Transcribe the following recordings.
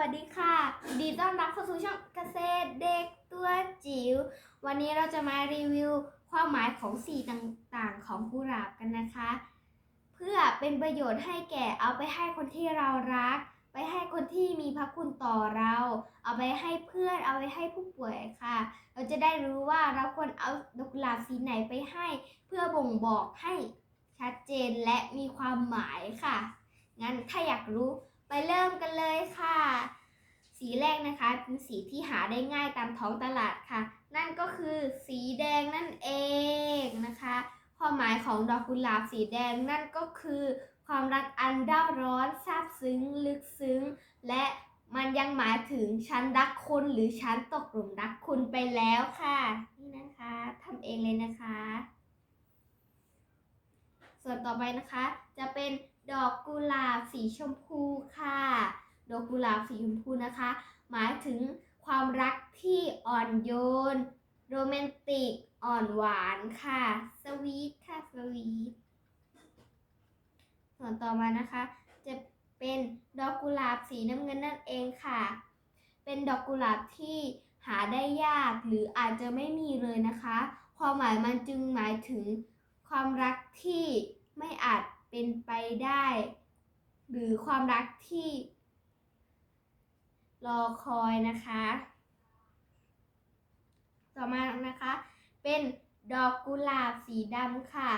วัสดีค่ะ ดีต้อนรับเข้าสู่ช่องเกษตรเด็กตัวจิ๋ว วันนี้เราจะมารีวิวความหมายของสีต่างๆของกุหลาบกันนะคะ เพื่อเป็นประโยชน์ให้แก่เอาไปให้คนที่เรารัก ไปให้คนที่มีพระคุณต่อเรา เอาไปให้เพื่อนเอาไปให้ผู้ป่วยค่ะ เราจะได้รู้ว่าเราควรเอาดอกกุหลาบสีไหนไปให้ เพื่อบ่งบอกให้ชัดเจนและมีความหมายค่ะ งั้นถ้าอยากรู้ ไปเริ่มกันเลยค่ะ สีแรกนะคะเป็นสีที่หาได้ง่ายตามท้องตลาดค่ะ นั่นก็คือสีแดงนั่นเองนะคะความหมายของดอกกุหลาบสีแดงนั่นก็คือ ความรักอันเร่าร้อนซาบซึ้ง ลึกซึ้ง และมันยังหมายถึงฉันรักคุณหรือฉันตกหลุมรักคุณไปแล้วค่ะ นี่นะคะทำเองเลยนะคะ ส่วนต่อไปนะคะจะเป็น ดอกกุหลาบสีชมพูค่ะ ดอกกุหลาบสีชมพูนะคะ หมายถึงความรักที่อ่อนโยน โรแมนติก อ่อนหวานค่ะ สวีทค่ะ สวีท ส่วนต่อมานะคะ จะเป็นดอกกุหลาบสีน้ำเงินนั่นเองค่ะ เป็นดอกกุหลาบที่หาได้ยากหรืออาจจะไม่มีเลยนะคะ ความหมายมันจึงหมายถึงความรักที่ไม่อาจ เป็นไปได้ หรือความรักที่ รอคอยนะคะ ต่อมานะคะ เป็นดอกกุหลาบสีดำค่ะ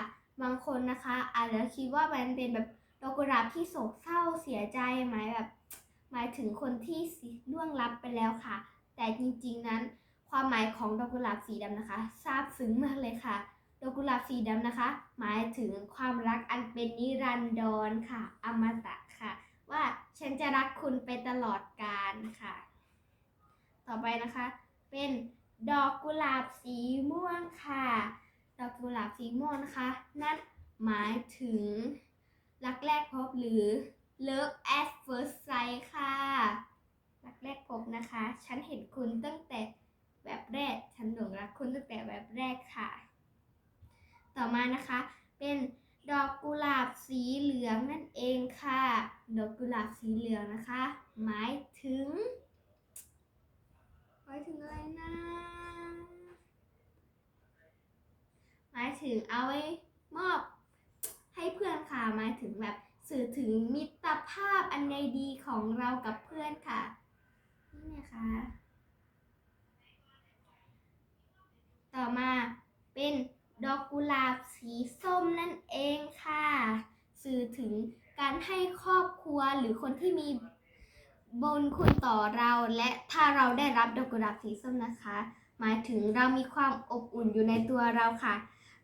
บางคนนะคะ อาจจะคิดว่ามันเป็นแบบดอกกุหลาบที่โศกเศร้าเสียใจไหมแบบหมายถึงคนที่ล่วงลับไปแล้วค่ะ แต่จริงๆนั้น ความหมายของดอกกุหลาบสีดำนะคะซาบซึ้งมากเลยค่ะ กกุหลาบสีดำนะคะ หมายถึงความรักอันเป็นนิรันดรค่ะ อมตะค่ะ ว่าฉันจะรักคุณไปตลอดกาลค่ะ ต่อไปนะคะ เป็นดอกกุหลาบสีม่วงค่ะ ดอกกุหลาบสีม่วงนะคะ นั่นหมายถึง รักแรกพบหรือ love at first sight ค่ะ รักแรกพบนะคะ ฉันเห็นคุณตั้งแต่แบบแรก ฉันหลงรักคุณตั้งแต่แบบแรกค่ะ ต่อมานะคะ เป็นดอกกุหลาบสีเหลืองนั่นเองค่ะ ดอกกุหลาบสีเหลืองนะคะ หมายถึงหมายถึงอะไรนะหมายถึงเอาไว้มอบให้เพื่อนค่ะหมายถึงแบบสื่อถึงมิตรภาพอันใยดีของเรากับเพื่อนค่ะนี่นะคะต่อมาเป็น ดอกกุหลาบสีส้มนั่นเองค่ะ สื่อถึงการให้ครอบครัวหรือคนที่มีบุญคุณต่อเรา และถ้าเราได้รับดอกกุหลาบสีส้มนะคะ หมายถึงเรามีความอบอุ่นอยู่ในตัวเราค่ะ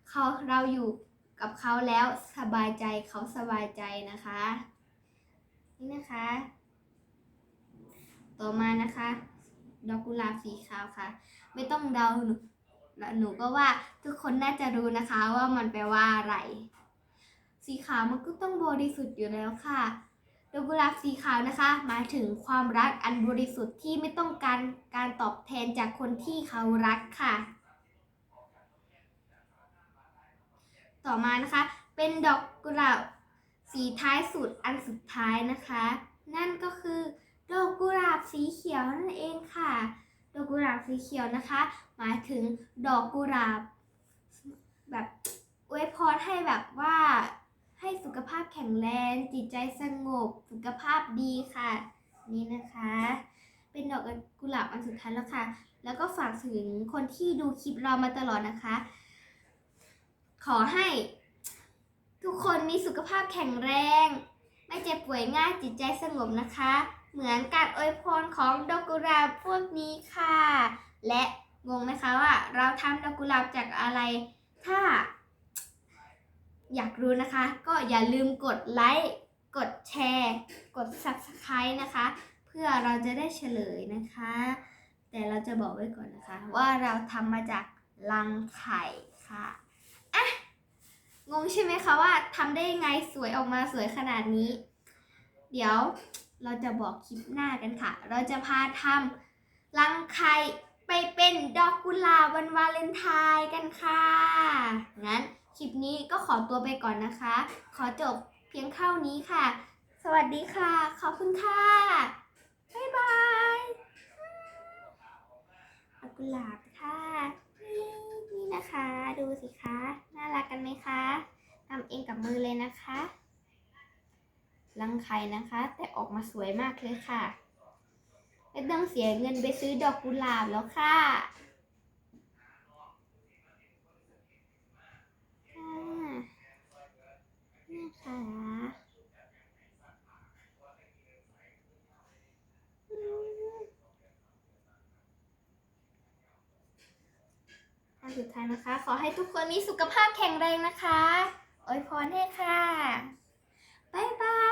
เขาเราอยู่กับเขาแล้วสบายใจเขาสบายใจนะคะ นี่นะคะ ต่อมานะคะ ดอกกุหลาบสีขาวค่ะ ไม่ต้องเดา หนูหนูก็ว่าทุกคนน่าจะรู้นะคะว่ามันแปลว่าอะไร สีขาวมันก็ต้องบริสุทธิ์อยู่แล้วค่ะดอกกุหลาบสีขาวนะคะ หมายถึงความรักอันบริสุทธิ์ที่ไม่ต้องการการตอบแทนจากคนที่เขารักค่ะ ต่อมานะคะ เป็นดอกกุหลาบสีท้ายสุดอันสุดท้ายนะคะ นั่นก็คือดอกกุหลาบสีเขียวนั่นเองค่ะ ดอกกุหลาบสีเขียวนะคะ หมายถึงดอกกุหลาบ แบบอวยพรให้แบบว่าให้สุขภาพแข็งแรง จิตใจสงบ สุขภาพดีค่ะ นี่นะคะ เป็นดอกกุหลาบอันสุดท้ายแล้วค่ะ แล้วก็ฝากถึงคนที่ดูคลิปเรามาตลอดนะคะ ขอให้ ทุกคนมีสุขภาพแข็งแรง ไม่เจ็บป่วยง่ายจิตใจสงบนะคะ เหมือนการอวยพรของดอกกุหลาบพวกนี้ค่ะ และงงนะคะว่าเราทำดอกกุหลาบจากอะไร ถ้า อยากรู้นะคะ ก็อย่าลืมกดไลค์ กดแชร์ กด subscribe นะคะ เพื่อเราจะได้เฉลยนะคะ แต่เราจะบอกไว้ก่อนนะคะ ว่าเราทำมาจากรังไข่ค่ะอะงงใช่ไหมคะว่าทำได้ยังไงสวยออกมาสวยขนาดนี้ เดี๋ยว เราจะบอกคลิปหน้ากันค่ะ เราจะพาทำลังไข่ไปเป็นดอกกุหลาบวันวาเลนไทน์กันค่ะ งั้นคลิปนี้ก็ขอตัวไปก่อนนะคะ ขอจบเพียงเท่านี้ค่ะ สวัสดีค่ะ ขอบคุณค่ะ บ๊ายบายดอกกุหลาบค่ะ นี่นะคะ ดูสิคะ น่ารักกันไหมคะทำเองกับมือเลยนะคะ รังไข่นะคะ แต่ออกมาสวยมากเลยค่ะ ไม่ต้องเสียเงินไปซื้อดอกกุหลาบแล้วค่ะค่ะนี่ค่ะอันสุดท้ายนะคะ ขอให้ทุกคนมีสุขภาพแข็งแรงนะคะ อวยพรให้ค่ะ บ๊ายบาย